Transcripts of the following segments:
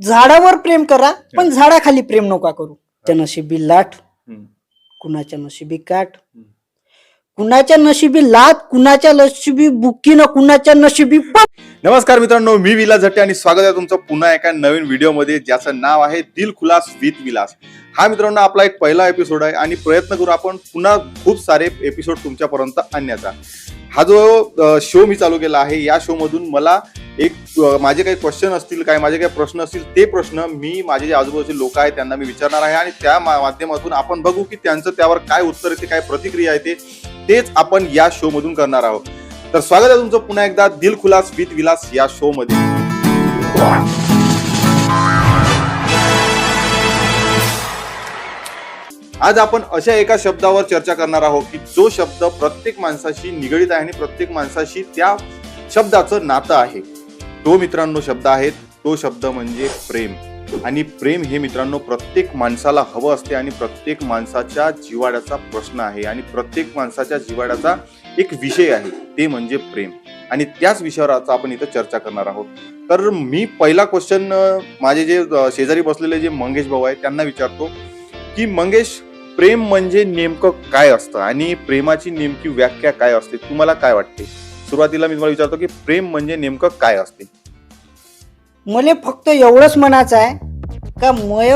झाडावर प्रेम करा पण झाडाखाली प्रेम नका करू. त्या नशिबी लाट. कुणाच्या नशिबी काट. कुणाच्या नशिबी लाट कुणाच्या नशिबी बुक्की न कुणाच्या नशिबी नमस्कार मित्रांनो मी विलास झट्टे आणि स्वागत आहे तुमचं पुन्हा एका नवीन व्हिडिओमध्ये ज्याचं नाव आहे दिल खुलास विथ विलास. हा मित्रांनो आपला एक पहिला एपिसोड आहे आणि प्रयत्न करू आपण पुन्हा खूप सारे एपिसोड तुमच्यापर्यंत आणण्याचा. हा जो शो मी चालू केला आहे या शोमधून मला एक माझे काही क्वेश्चन असतील काय माझे काही प्रश्न असतील ते प्रश्न मी माझे जे आजूबाजूचे लोक आहेत त्यांना मी विचारणार आहे आणि त्या मा- माध्यमातून आपण बघू की त्यांचं त्यावर काय उत्तर येते काय प्रतिक्रिया येते तेच आपण या शोमधून करणार आहोत. तर स्वागत आहे तुमचं पुन्हा एकदा दिलखुलास विथ विलास या शोमध्ये आज आपण अशा एका शब्दावर चर्चा करणार आहोत की जो शब्द प्रत्येक माणसाशी निगडीत आहे आणि प्रत्येक माणसाशी त्या शब्दाचं नातं आहे. तो मित्रांनो शब्द आहे तो शब्द म्हणजे प्रेम. आणि प्रेम हे मित्रांनो प्रत्येक माणसाला हवं असते आणि प्रत्येक माणसाच्या जिवाड्याचा प्रश्न आहे आणि प्रत्येक माणसाच्या जिवाड्याचा एक विषय आहे ते म्हणजे प्रेम. आणि त्याच विषयावर आता आपण इथं चर्चा करणार आहोत. तर मी पहिला क्वेश्चन माझे जे शेजारी बसलेले जे मंगेश भाऊ आहेत त्यांना विचारतो की मंगेश प्रेम म्हणजे नेमकं काय असतं? आणि प्रेमाची नेमकी व्याख्या काय असते? तुम्हाला काय वाटते? सुरुवातीला मी तुम्हाला विचारतो की प्रेम म्हणजे नेमकं काय असते? मला फक्त एवढंच म्हणायचं आहे का मय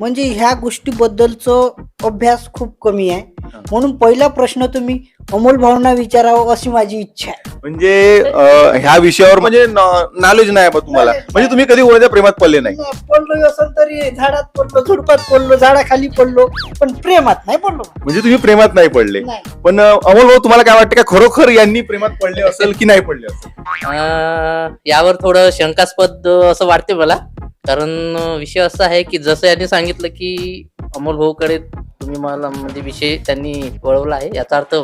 म्हणजे ह्या गोष्टीबद्दलचं अभ्यास खूप कमी आहे. म्हणून पहिला प्रश्न तुम्ही अमोल भावना विचारावं अशी माझी इच्छा आहे. म्हणजे अ, ह्या विषयावर म्हणजे नॉलेज नाही बा तुम्हाला. Knowledge म्हणजे तुम्ही कधी कोणाच्या प्रेमात पडले नाही. पडलो असेल तरी झाडात पडलो झुडपात पडलो झाडाखाली पडलो पण प्रेमात नाही पडलो. म्हणजे तुम्ही प्रेमात नाही पडले. नाही. पण अ, अमोल भाऊ तुम्हाला काय वाटतं का खरोखर यांनी प्रेमात पडले असेल की नाही पडले असेल? अं, यावर थोडं शंकास्पद असं वाटते मला. कारण विषय असा आहे की जसं यांनी सांगितलं की अमोल भाऊकडे तुम्ही मला म्हणजे विषय त्यांनी वळवला आहे याचा अर्थ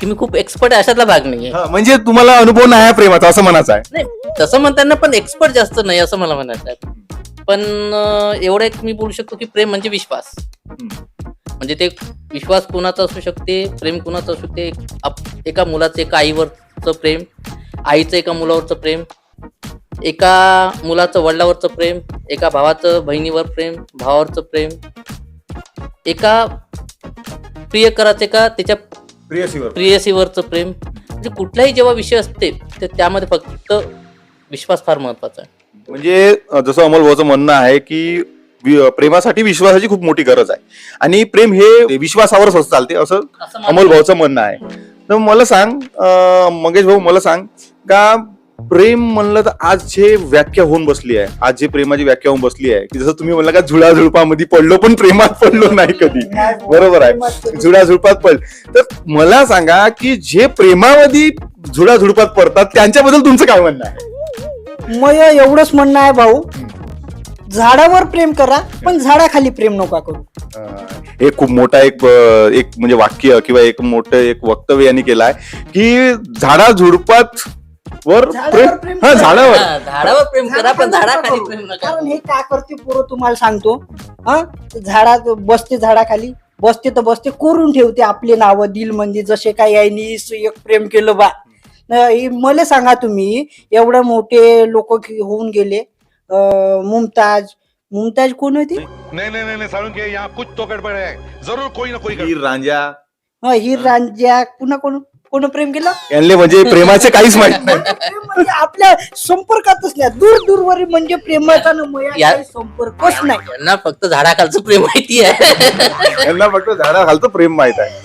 की मी खूप एक्सपर्ट आहे अशातला भाग नाहीये. हा, म्हणजे तुम्हाला अनुभव नाही आहे प्रेमाचा असं म्हणायचं आहे. नाही तसं म्हणताना पण एक्सपर्ट जास्त नाही असं मला म्हणायचं आहे. पण अं, एवढं एक मी बोलू शकतो की प्रेम म्हणजे विश्वास. म्हणजे ते विश्वास कुणाचा असू शकते प्रेम कुणाचं असू शकते? आप- एका मुलाचं एका आईवरचं प्रेम आईचं एका मुलावरचं प्रेम एका मुलाचं वडिलावरचं प्रेम एका भावाचं बहिणीवर प्रेम भावावरचं प्रेम एका प्रियकराचं एका त्याच्या प्रियसीवर प्रियसीवरचं प्रेम. म्हणजे कुठलाही जेव्हा विषय असते तर त्यामध्ये फक्त विश्वास फार महत्त्वाचा आहे. म्हणजे जसं अमोल भाऊचं म्हणणं आहे की वि- प्रेमासाठी विश्वासाची खूप मोठी गरज आहे. आणि प्रेम हे विश्वासावरच असं चालते असं असं अमोल भाऊचं म्हणणं आहे. तर मला सांग अ, मंगेश भाऊ मला सांग का प्रेम म्हणलं तर आज जे व्याख्या होऊन बसली आहे. आज जे प्रेमाची व्याख्या होऊन बसली आहे. की जसं तुम्ही म्हणलं का झुळा झुळपामध्ये पडलो पण प्रेमात पडलो नाही कधी. बरोबर आहे. झुळा झुळपात पड तर मला सांगा की जे प्रेमामध्ये झुळा झुडपात पडतात त्यांच्याबद्दल तुमचं काय म्हणणं आहे? मय एवढंच म्हणणं आहे भाऊ. झाडावर प्रेम करा पण झाडाखाली प्रेम नका करू. हे खूप मोठा एक एक म्हणजे वाक्य किंवा एक मोठं एक वक्तव्य यांनी केलं आहे की झाडा झुडपात वर झाडावर प्रेम प्रेम हा करा. झाडावर. हा, झाडावर प्रेम करा पण झाडाखाली प्रेम नका कारण हे काय करते पोरं तुम्हाला सांगतो. हा झाडात बसते झाडाखाली. बसते तर बसते कोरून ठेवते आपले नाव दिल म्हणजे जसे काय यांनी एक प्रेम केलं बा. न, हे मला सांगा तुम्ही एवढे मोठे लोक होऊन गेले. अं, मुमताज. मुमताज कोण होती? नहीं नहीं नहीं नहीं साळुंके यहाँ कुछ तो गड़बड़ है जरूर कोई ना कोई गड़बड़. हीर रांजा हा हिर रांज्या पुन्हा कोण? कोण प्रेम केलं? यांना म्हणजे प्रेमाचे काहीच माहीत नाही. प्रेम म्हणजे आपल्या संपर्कातच नाही. दूर दूरवर म्हणजे प्रेमाचा न मया या- काही संपर्कच नाही. यांना फक्त झाडाखालचं प्रेम माहिती आहे. यांना फक्त झाडा घालतं प्रेम माहीत आहे.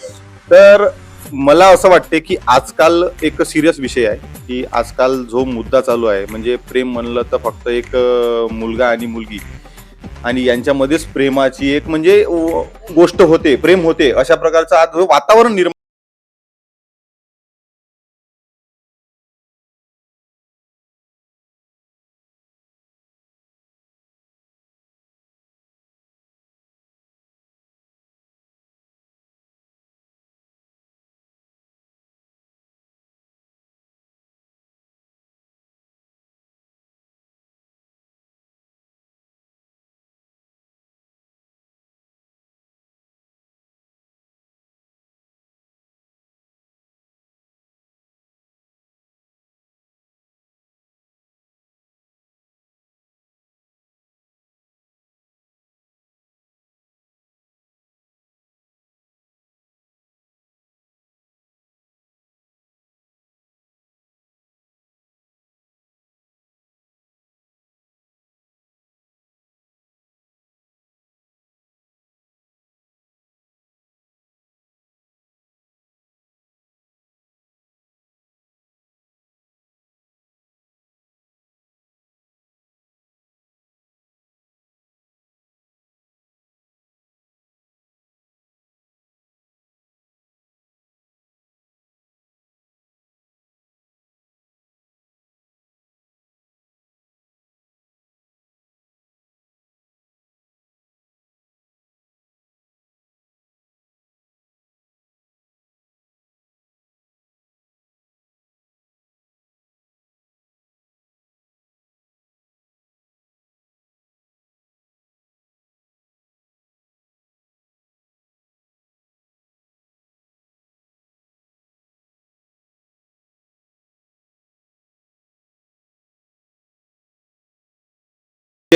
तर मला असं वाटते की आजकाल एक सिरियस विषय आहे की आजकाल जो मुद्दा चालू आहे म्हणजे प्रेम म्हणलं तर फक्त एक अं, मुलगा आणि मुलगी. आणि यांच्यामध्येच प्रेमाची एक म्हणजे अं, गोष्ट होते प्रेम होते अशा प्रकारचं आज वातावरण निर्माण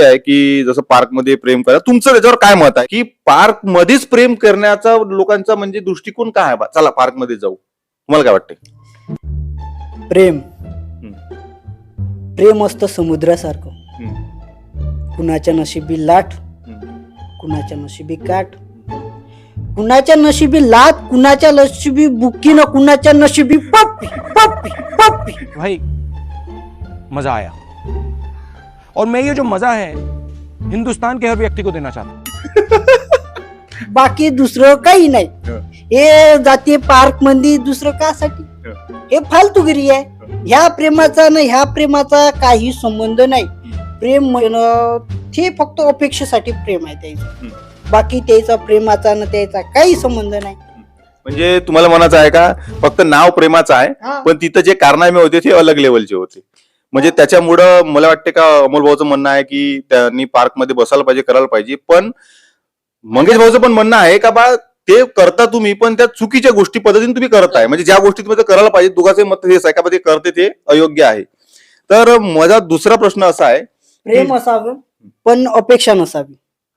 आहे की जसं पार्कमध्ये प्रेम करा तुमचं त्याच्यावर काय मत आहे? की पार्क मध्येच प्रेम करण्याचा लोकांचा म्हणजे दृष्टिकोन काय आहे चला पार्कमध्ये जाऊ. तुम्हाला काय वाटते प्रेम. प्रेम असतं समुद्रासारखं. कुणाच्या नशिबी लाट कुणाच्या नशिबी काठ कुणाच्या नशिबी लाट कुणाच्या नशिबी बुक्की न कुणाच्या नशिबी पप्पी पप्पी पप्पी. भाई मजा आया. और मैं ये जो मजा है हिंदुस्तान के हर व्यक्ति को देना चाहता हूँ। बाकी दुसरं काही नाही. हे. जाते पार्कमध्ये दुसरं कासाठी? हे. फालतूगिरी आहे. ह्या प्रेमाचा ना ह्या प्रेमाचा काही संबंध नाही. प्रेम म्हण- ते फक्त अपेक्षेसाठी प्रेम आहे त्याचं. बाकी त्याचा प्रेमाचा ना त्याचा काही संबंध नाही. म्हणजे तुम्हाला म्हणायचं आहे का फक्त नाव प्रेमाचं आहे हा. पण तिथं जे कारनामे होते ते अलग लेवलचे होते. म्हणजे त्याच्यामुळं मला वाटते का अमोल भाऊचं म्हणणं आहे की त्यांनी पार्कमध्ये बसायला पाहिजे करायला पाहिजे. पण मंगेश भाऊचं पण म्हणणं आहे का बा ते करता तुम्ही पण त्या चुकीच्या गोष्टी पद्धतीने तुम्ही करताय. म्हणजे ज्या गोष्टी तुम्ही करायला पाहिजे दोघांचे मत हेच आहे का ते करते ते अयोग्य आहे. तर माझा दुसरा प्रश्न असा आहे प्रेम असावं पण अपेक्षा नसावी.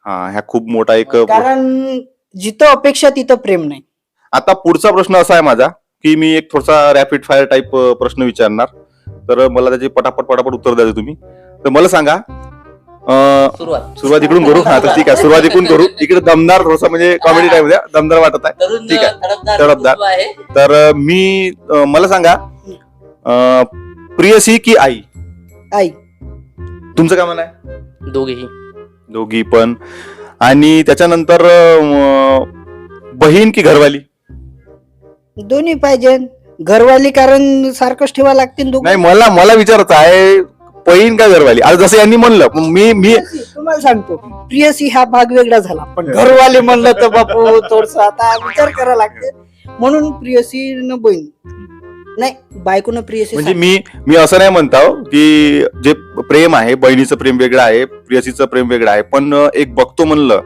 हा ह्या खूप मोठा एक कारण जिथं अपेक्षा तिथं प्रेम नाही. आता पुढचा प्रश्न असा आहे माझा की मी एक थोडासा रॅपिड फायर टाईप प्रश्न विचारणार. तर मला त्याचे पटापट पटापट उत्तर द्यायचे तुम्ही. तर मला सांगा अं, सुरुवात. सुरुवात इकडून करू. हा तर ठीक आहे. सुरुवात इकडून करू. इकडे दमदार थोडासा म्हणजे कॉमेडी टाईप द्या दमदार वाटत आहे. ठीक आहे. आहे. तर मी मला सांगा अं, प्रियसी की आई? आई. तुमचं काय म्हणणं आहे? दोघेही. दोघी पण. आणि त्याच्यानंतर बहीण की घरवाली? दोन्ही पाहिजे घरवाली कारण सारखंच ठेवा लागतील दोघं. नाही मला मला विचारायचं आहे बहीण का घरवाली? आता जसं यांनी म्हणलं मी मी प्रियसी, तुम्हाला सांगतो प्रियसी हा भाग वेगळा झाला. पण घरवाले म्हणलं तर बापू थोडस आता विचार करावा लागते. म्हणून प्रियसी न बहीण नाही बायकोनं प्रियसी म्हणजे मी मी असं नाही म्हणतो की जे प्रेम आहे बहिणीचं प्रेम वेगळं आहे प्रियसीचं प्रेम वेगळं आहे पण एक बघतो म्हणलं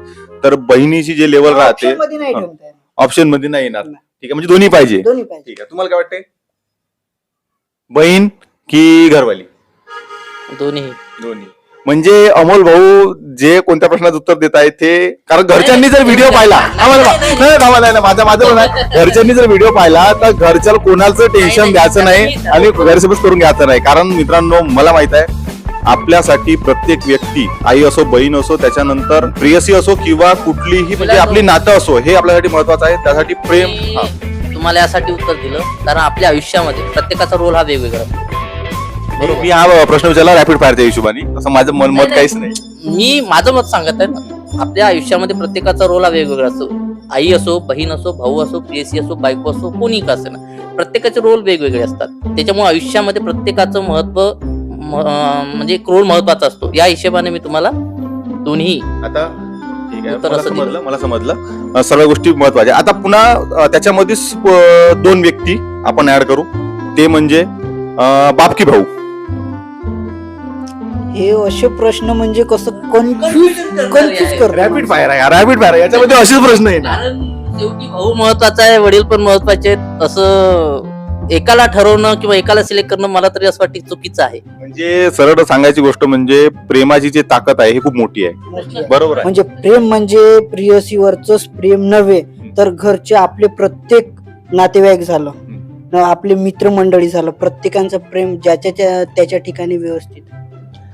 तर बहिणीची जे लेवल राहते मध्ये नाही ठेवता येणार. ऑप्शनमध्ये नाही येणार. नाही. ठीक आहे म्हणजे दोन्ही पाहिजे. दोन्ही पाहिजे. ठीक आहे तुम्हाला काय वाटते बहीण की घरवाली? दोन्ही. दोन्ही. म्हणजे अमोल भाऊ जे कोणत्या प्रश्नाचं उत्तर देत आहेत ते कारण घरच्यांनी जर व्हिडिओ पाहिला. नाही, थांबा, नाही, नाही, माझं माझं आहे. घरच्यांनी जर व्हिडिओ पाहिला तर घरच्या कोणाचं टेन्शन द्यायचं नाही आणि गैरसमज करून घ्यायचं नाही. कारण मित्रांनो मला माहीत आहे आपल्यासाठी प्रत्येक व्यक्ती आई असो बहीण असो त्याच्यानंतर प्रियसी असो किंवा कुठलीही म्हणजे आपली नातं असो हे आपल्यासाठी महत्वाचं आहे. त्यासाठी प्रेम हा. तुम्हाला यासाठी उत्तर दिलं कारण आपल्या आयुष्यामध्ये प्रत्येकाचा रोल हा वेगवेगळा. असतो. बरोबर. मी हा प्रश्न विचारला रॅपिड फायरच्या हिशोबाने. असं माझं मन मत काहीच नाही. मी माझं मत सांगत आहे ना आपल्या आयुष्यामध्ये प्रत्येकाचा रोल हा वेगवेगळा असतो. आई असो बहीण असो भाऊ असो प्रियसी असो बायको असो कोणी का असे ना प्रत्येकाचे रोल वेगवेगळे असतात. त्याच्यामुळे आयुष्यामध्ये प्रत्येकाचं महत्त्व म्हणजे एक रोल महत्त्वाचा असतो. या हिशोबाने मी तुम्हाला दोन्ही आता ठीक आहे. उत्तर मला. समजलं मला समजलं. अं, सर्व गोष्टी महत्त्वाच्या. आता पुन्हा अं, दोन व्यक्ती आपण ऍड करू. ते म्हणजे बापकी भाऊ. हे असे प्रश्न म्हणजे कसं कन्फ्युज कन्फ्युज कर रॅपिड फायर आहे रॅपिड फायर याच्यामध्ये असेच प्रश्न आहे शेवटी भाऊ महत्त्वाचा आहे वडील पण महत्त्वाचे आहेत. असं एकाला ठरवणं किंवा एकाला सिलेक्ट करणं मला तरी असं वाटतं चुकीचं आहे. म्हणजे सरळ सांगायची गोष्ट म्हणजे प्रेमाची जी ताकद आहे ही खूप मोठी आहे. बरोबर आहे. म्हणजे प्रेम म्हणजे प्रियसीवरच प्रेम नव्हे तर घरचे आपले प्रत्येक नातेवाईक झालं. न आपले मित्रमंडळी झालं. प्रत्येकांचं प्रेम ज्याच्या त्या- त्याच्या ठिकाणी व्यवस्थित.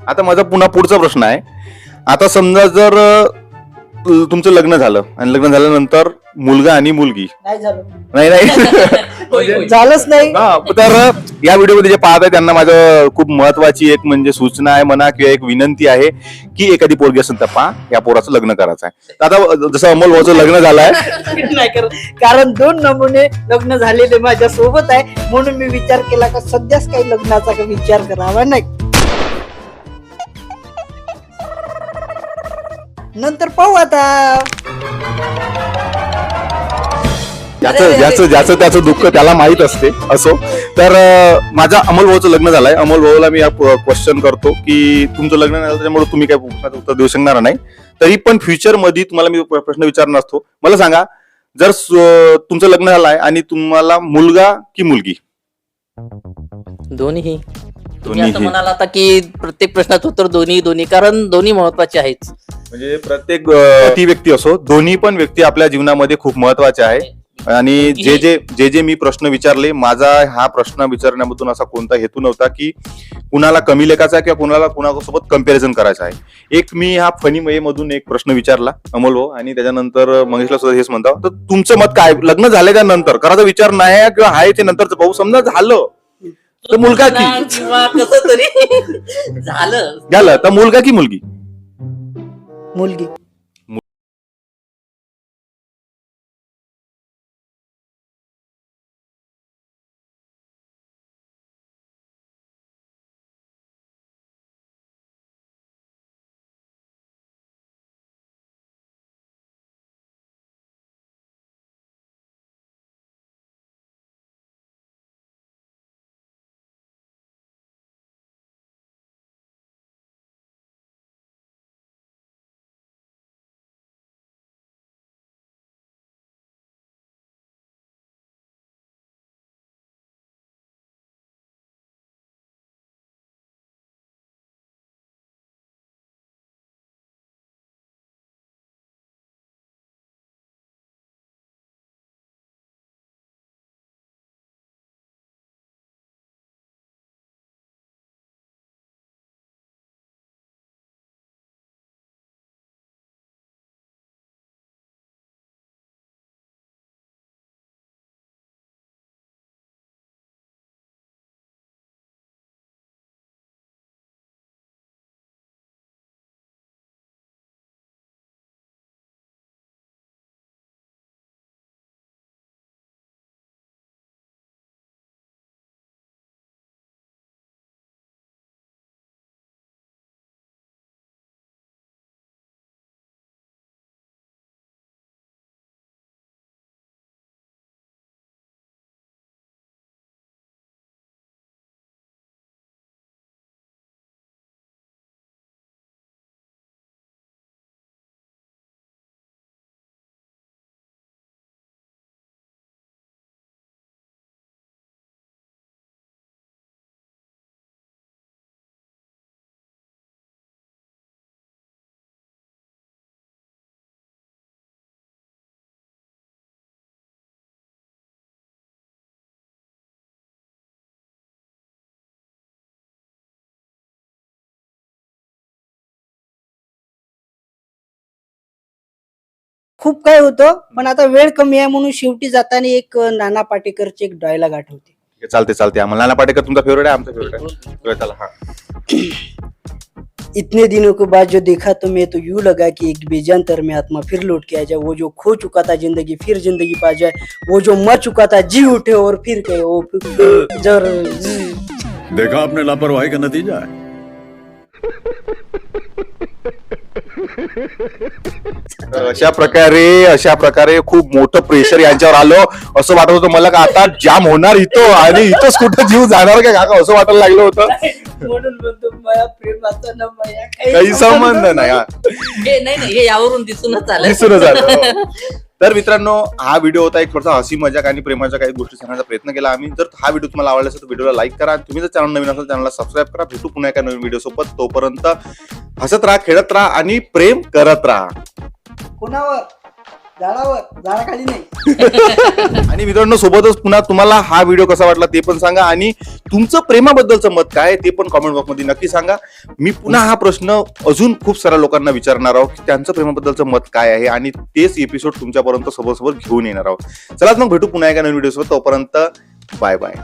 आता माझा पुन्हा पुढचा प्रश्न आहे. आता समजा जर तुमचं लग्न झालं आणि लग्न झाल्यानंतर मुलगा आणि मुलगी. नाही झालं. नाही नाही. होय, होय. झालंच नाही. हा, तर या व्हिडिओमध्ये जे पाहत आहे त्यांना माझं खूप महत्वाची एक म्हणजे सूचना आहे म्हणा किंवा एक विनंती आहे की एखादी पोरगी असेल तर पहा या पोराचं लग्न करायचं आहे. तर आता जसं अमोल भाऊचं लग्न झालंय नाही करत. कारण दोन नमुने लग्न झालेले माझ्या सोबत आहे. म्हणून मी विचार केला का सध्याच काही लग्नाचा का विचार करावा नाही. नंतर पाहू आता. ज्याचं ज्याचं ज्याचं त्याचं दुःख त्याला माहीत असते असो. तर अं, माझा अमोल भाऊचं लग्न झालंय. अमोल भाऊला मी क्वेश्चन करतो की तुमचं लग्न नाही झालं त्याच्यामुळे तुम्ही काय प्रश्नाचं उत्तर देऊ शकणार नाही. तरी पण फ्युचरमध्ये तुम्हाला मी प्रश्न विचारणार असतो. मला सांगा जर तुमचं लग्न झालंय आणि तुम्हाला मुलगा की मुलगी? दोन्ही. तुम्ही असं दोन्हीही. म्हणाला आता की प्रत्येक प्रश्नाचं उत्तर दोन्ही दोन्ही. कारण दोन्ही महत्त्वाचे आहेत. म्हणजे प्रत्येक ती व्यक्ती असो दोन्ही पण व्यक्ती आपल्या जीवनामध्ये खूप महत्त्वाच्या आहे आणि जे जे जे जे मी प्रश्न विचारले माझा हा प्रश्न विचारण्यामधून असा कोणता हेतू नव्हता की कुणाला कमी लेखाचा आहे किंवा कुणाला कुणासोबत कंपॅरिझन करायचं आहे. एक मी हा फनी मधून एक प्रश्न विचारला अमोल भाऊ आणि त्याच्यानंतर महेशला सुद्धा हेच म्हणता तर तुमचं मत काय? लग्न झाल्याच्यानंतर. करायचा विचार नाही आहे किंवा आहे ते नंतरचं भाऊ समजा झालं तर मुलगा की? किंवा कसं तरी झालं. झालं तर मुलगा की मुलगी? मुलगी. खूप काय होतं पण आता वेळ कमी आहे म्हणून शेवटी जाताना एक नाना पाटेकरचे एक डायलॉग आठवते चालते चालते आम्हाला नाना पाटेकर तुमचा फेवरेट आहे आमचा फेवरेट आहे. बरं, चला हा. इतने दिनों के बाद जो देखा तो मैं तो यूं लगा कि एक बेजानतर में आत्मा फिर लौट के आ जाए वो जो खो चुका था जिंदगी फिर जिंदगी पा जाए वो जो मर चुका था जी उठे और फिर कहे ओ जर देखा आपने लापरवाही का नतीजा है। अशा प्रकारे अशा प्रकारे खूप मोठं प्रेशर यांच्यावर आलं. असं वाटत होतं मला का आता जाम होणार इथं आणि इथंच कुठं जीव जाणार का? काका असं वाटायला लागलं होतं. म्हणून म्हणतो प्रेमाचा काही संबंध नाही हा. नाही नाही हे यावरून दिसूनच आलं. दिसूनच आलं. हो. तर मित्रांनो हा व्हिडिओ होता एक थोडासा हसी मजाक आणि प्रेमाच्या काही गोष्टी सांगण्याचा प्रयत्न केला आम्ही. जर हा व्हिडिओ तुम्हाला आवडला असेल तर व्हिडिओला लाईक करा. आणि तुम्ही जर चॅनल नवीन असेल चॅनलला सबस्क्राईब करा. भेटू पुन्हा एका नवीन व्हिडिओ सोबत. तोपर्यंत हसत राहा खेळत राहा आणि प्रेम करत राहा. कोणावर? झाडावर झाडाखाली नाही. आणि मित्रांनो सोबतच पुन्हा तुम्हाला हा व्हिडिओ कसा वाटला ते पण सांगा. आणि तुमचं प्रेमाबद्दलचं मत काय आहे ते पण कॉमेंट बॉक्समध्ये नक्की सांगा. मी पुन्हा हा प्रश्न अजून खूप साऱ्या लोकांना विचारणार आहोत की त्यांचं प्रेमाबद्दलचं मत काय आहे आणि तेच एपिसोड तुमच्यापर्यंत सोबत सोबत घेऊन येणार आहोत. चला मग भेटू पुन्हा एका नवीन व्हिडिओ तोपर्यंत बाय बाय